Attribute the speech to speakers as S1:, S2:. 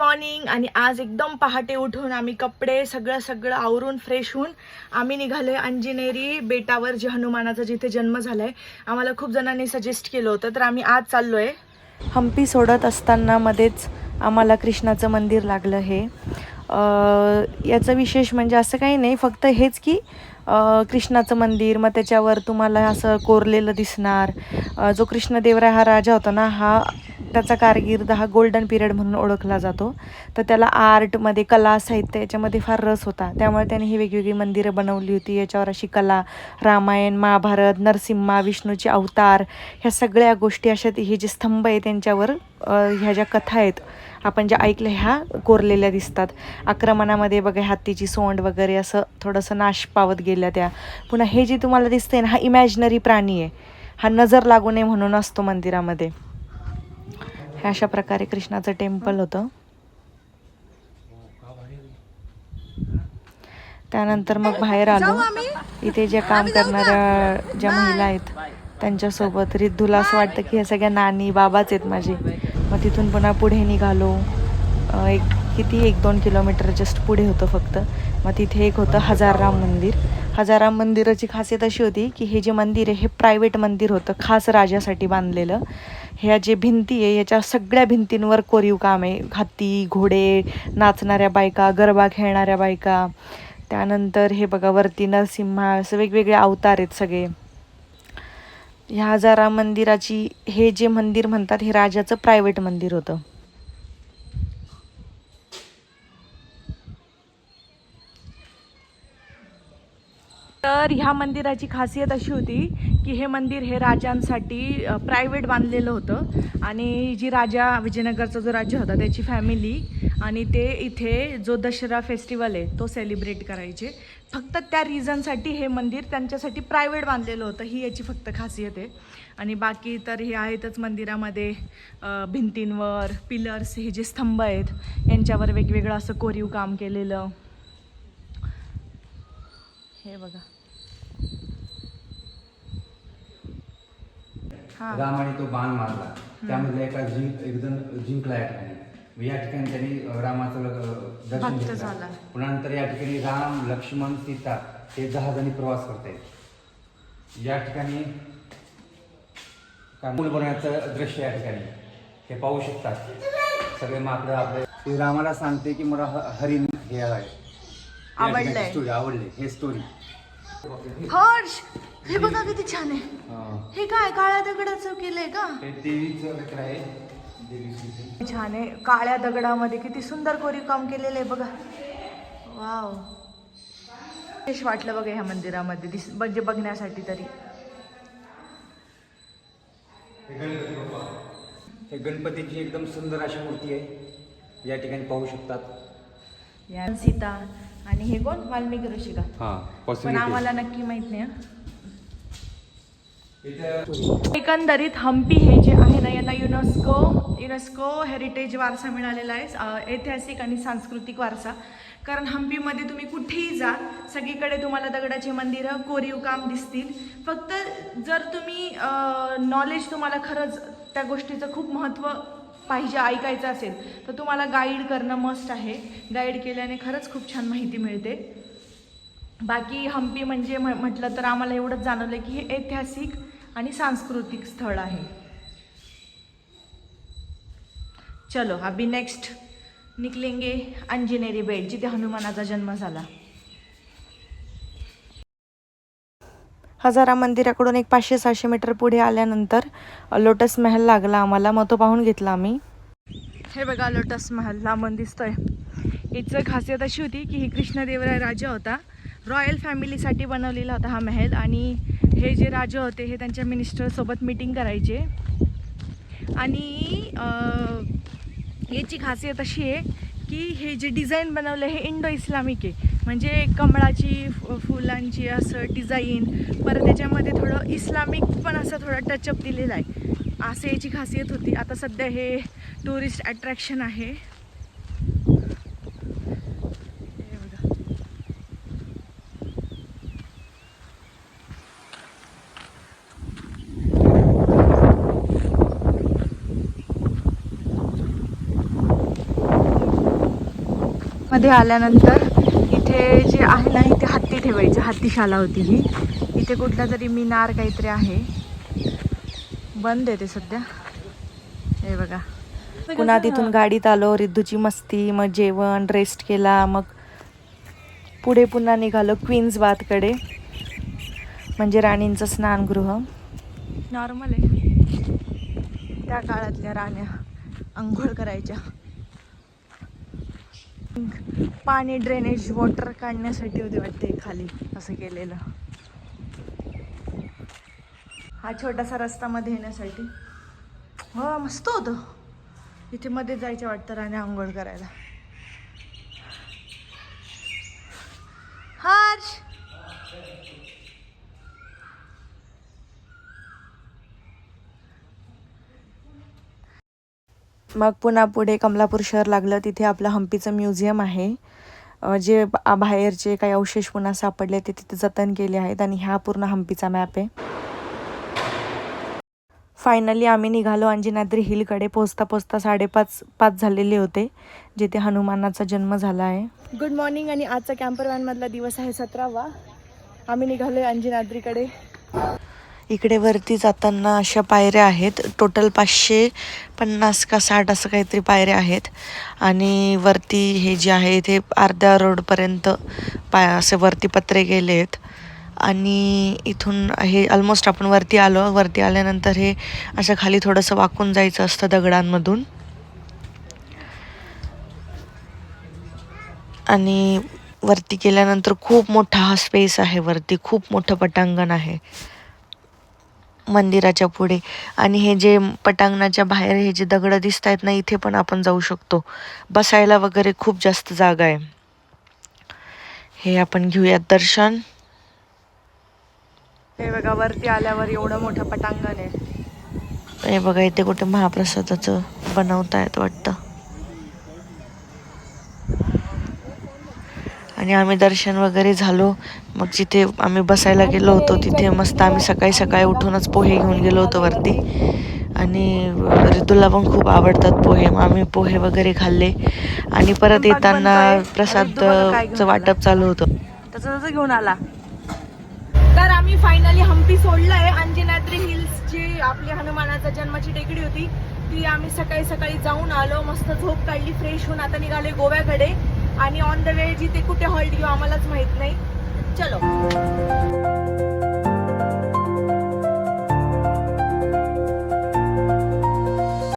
S1: Morning आणि आज एकदम पहाटे उठून आम्ही कपडे सगळं सगळं आवरून फ्रेश होऊन आम्ही निघालोय अंजिनेरी बेटावर जे हनुमानाचा जिथे जन्म झालाय. आम्हाला खूप जणांनी सजेस्ट केलं होतं तर आम्ही आज चाललोय. हम्पी सोडत असताना मध्येच आम्हाला कृष्णाचं मंदिर लागलं हे. याचं विशेष म्हणजे असं काही नाही फक्त हेच की कृष्णाचं मंदिर मग त्याच्यावर तुम्हाला असं कोरलेलं दिसणार. जो कृष्णदेवराय हा राजा होता ना हा त्याचा कारकीर्द हा गोल्डन पिरियड म्हणून ओळखला जातो. तर त्याला आर्टमध्ये कला साहित्य याच्यामध्ये फार रस होता. त्यामुळे त्याने ही वेगवेगळी मंदिरं बनवली होती. याच्यावर अशी कला रामायण महाभारत नरसिम्हा विष्णूचे अवतार ह्या सगळ्या गोष्टी अशा हे जे स्तंभ आहे त्यांच्यावर ह्या ज्या कथा आहेत आपण ज्या ऐकल्या ह्या कोरलेल्या दिसतात. आक्रमणामध्ये बघा हत्तीची सोंड वगैरे असं थोडंसं नाश पावत गेल्या त्या. पुन्हा हे जे तुम्हाला दिसतंय ना हा इमॅजिनरी प्राणी आहे. हा नजर लागू नये म्हणून असतो मंदिरामध्ये. हे अशा प्रकारे कृष्णाचं टेम्पल होतं. त्यानंतर मग बाहेर आलो. इथे ज्या काम करणाऱ्या ज्या महिला आहेत त्यांच्यासोबत रिद्धूला असं वाटतं की ह्या सगळ्या नानी बाबाच आहेत माझे. मग तिथून पुन्हा पुढे निघालो. एक किती एक दोन किलोमीटर जस्ट पुढे होतं फक्त. मग तिथे एक होतं हजारराम मंदिर. हजाराम मंदिराची खासियत अशी होती की हे जे मंदिर आहे हे प्रायव्हेट मंदिर होतं खास राजासाठी बांधलेलं. ह्या जे भिंती आहे याच्या सगळ्या भिंतींवर कोरीव काम आहे. हत्ती घोडे नाचणाऱ्या बायका गरबा खेळणाऱ्या बायका. त्यानंतर हे बघा वरती नरसिंहा असं वेगवेगळे अवतार आहेत सगळे. ह्या हजारा मंदिराची हे जे मंदिर म्हणतात हे राजाचं प्रायव्हेट मंदिर होतं. तर ह्या मंदिराची खासियत अशी होती की हे मंदिर हे राजांसाठी प्रायव्हेट बांधलेलं होतं. आणि जी राजा विजयनगरचा जो राज्य होता त्याची फॅमिली आणि ते इथे जो दसरा फेस्टिवल आहे तो सेलिब्रेट करायचे. फक्त त्या रिझनसाठी हे मंदिर त्यांच्यासाठी प्रायव्हेट बांधलेलं होतं ही याची फक्त खासियत आहे. आणि बाकी तर हे आहेतच मंदिरामध्ये भिंतींवर पिलर्स हे जे स्तंभ आहेत यांच्यावर वेगवेगळं असं कोरीव काम केलेलं. हे बघा.
S2: रामाने तो बाण मारला. त्यामधला एका जिंक एकदम जिंकला या ठिकाणी. या ठिकाणी त्यांनी रामाचं दर्शन घेतलं.
S1: झाला.
S2: पुन्हा नंतर या ठिकाणी राम लक्ष्मण सीता हे जहाजाने प्रवास करतायत. या ठिकाणी मूल बनवण्याचं दृश्य या ठिकाणी. हे पाहू शकतात सगळे माकडं आपले. ते रामाला सांगते की मला हरिण हे आहे. आवडली हे स्टोरी
S1: हर्ष! हे बघा किती छान आहे. हे. काय काळ्या दगडाचं केलंय का? छान आहे. काळ्या दगडामध्ये किती सुंदर कोरीव काम केलेलं आहे बघा. वाव. विशेष वाटलं बघा ह्या मंदिरामध्ये दिस म्हणजे बघण्यासाठी तरी.
S2: हे गणपतीची एकदम सुंदर अशी मूर्ती आहे. या ठिकाणी पाहू शकतात.
S1: या सीता आणि हे कोण? वाल्मिकी ऋषी का
S2: हा
S1: पण आम्हाला नक्की माहीत नाही. एकंदरीत हम्पी हे जे आहे ना यांना युनेस्को युनेस्को हेरिटेज वारसा मिळालेला आहे ऐतिहासिक आणि सांस्कृतिक वारसा. कारण हम्पीमध्ये तुम्ही कुठेही जा सगळीकडे तुम्हाला दगडाची मंदिरं कोरीव काम दिसतील. फक्त जर तुम्ही नॉलेज तुम्हाला खरंच त्या गोष्टीचं खूप महत्त्व पाहिजे ऐकायचं असेल तर तुम्हाला गाईड करणं मस्ट आहे. गाईड केल्याने खरंच खूप छान माहिती मिळते. बाकी हम्पी म्हणजे म्हटलं तर आम्हाला एवढंच जाणवलं की हे ऐतिहासिक आणि सांस्कृतिक स्थळ आहे. चलो अभी नेक्स्ट निकलेंगे अंजनेरी बेट जिथे हनुमानाचा जन्म झाला. हजारा मंदिराकडून एक पाचशे सहाशे मीटर पुढे आल्यानंतर लोटस महल लागला आम्हाला. मग तो पाहून घेतला आम्ही. हे बघा लोटस महल लांबून दिसतोय. याचं खासियत अशी होती की ही कृष्णदेवराय राजा होता. रॉयल फॅमिलीसाठी बनवलेला होता हा महल आणि हे जे राजा होते हे त्यांच्या मिनिस्टरसोबत मीटिंग करायचे. आणि याची खासियत अशी आहे की हे जे डिझाईन बनवलं हे इंडो इस्लामिक आहे. म्हणजे कमळाची फुलांची असं डिझाईन परत त्याच्यामध्ये थोडं इस्लामिक पण असं थोडं टचअप दिलेलं आहे. असं याची खासियत होती. आता सध्या हे टुरिस्ट अट्रॅक्शन आहे हे बघा. मध्ये आल्यानंतर इथे जे आहे ना इथे हत्ती ठेवायची हत्तीशाला होती ही. इथे कुठला तरी मिनार काहीतरी आहे. बंद आहे ते सध्या. हे बघा. पुन्हा तिथून गाडीत आलो रिद्धूची मस्ती मग जेवण रेस्ट केला मग पुढे पुन्हा निघालो क्वीन्स बाथकडे म्हणजे राणींचं स्नानगृह. नॉर्मल आहे. त्या काळातल्या राण्या आंघोळ करायच्या. पाणी ड्रेनेज वॉटर काढण्यासाठी होते वाटते खाली असं केलेलं. हा छोटासा रस्ता मध्ये येण्यासाठी. हो मस्त होतं. इथे मध्ये जायचं वाटतं राणी आंघोळ करायला. हर्ष! मग पुन्हा पुढे कमलापूर शहर लागलं तिथे आपलं हम्पीचं म्युझियम आहे. जे बाहेरचे काही अवशेष पुन्हा सापडले ते तिथे जतन केले आहेत आणि ह्या पूर्ण हम्पीचा मॅप आहे. फायनली आम्ही निघालो अंजनाद्री हिलकडे. पोचता पोचता साडेपाच पाच झालेले होते जिथे हनुमानाचा जन्म झाला आहे. गुड मॉर्निंग आणि आजचा कॅम्पर वॅनमधला दिवस आहे सतरावा. आम्ही निघालो अंजनाद्रीकडे. इकडे वरती जाताना अशा पायऱ्या आहेत. टोटल पाचशे पन्नास का साठ असं काहीतरी पायऱ्या आहेत. आणि वरती हे जे आहे इथे अर्ध्या रोडपर्यंत पाय असे वरती पत्रे गेले आहेत. आणि इथून हे ऑलमोस्ट आपण वरती आलो. वरती आल्यानंतर हे असं खाली थोडंसं वाकून जायचं असतं दगडांमधून. आणि वरती गेल्यानंतर खूप मोठा हा स्पेस आहे वरती. खूप मोठं पटांगण आहे. मंदिराच्या पुढे. आणि हे जे पटांगणाच्या बाहेर हे जे दगड दिसत आहेत ना इथे पण आपण जाऊ शकतो. बसायला वगैरे खूप जास्त जागा आहे. हे आपण घेऊयात दर्शन. हे बघा वरती आल्यावर एवढं मोठं पटांगण आहे. हे बघा इथे कुठे महाप्रसादाचं बनवतायत वाटतं. आणि आम्ही दर्शन वगैरे झालो. मग जिथे आम्ही बसायला गेलो होतो तिथे मस्त आम्ही सकाळी सकाळी उठूनच पोहे घेऊन गेलो होतो वरती. आणि ऋतूला पण खूप आवडतात पोहे. मग आम्ही पोहे वगैरे खाल्ले. आणि परत येताना प्रसादचं वाटप चालू होतं. त्याचं घेऊन आला. तर आम्ही फायनली हम्पी सोडलंय. अंजनाद्री हिल्स जी आपली हनुमानाचा जन्माची टेकडी होती. ती आम्ही सकाळी सकाळी जाऊन आलो. मस्त झोप काढली फ्रेश होऊन आता निघाले गोव्याकडे. आणि ऑन द वे जिथे कुठे हॉल्ट घेऊ हो, आम्हालाच माहीत नाही. चलो.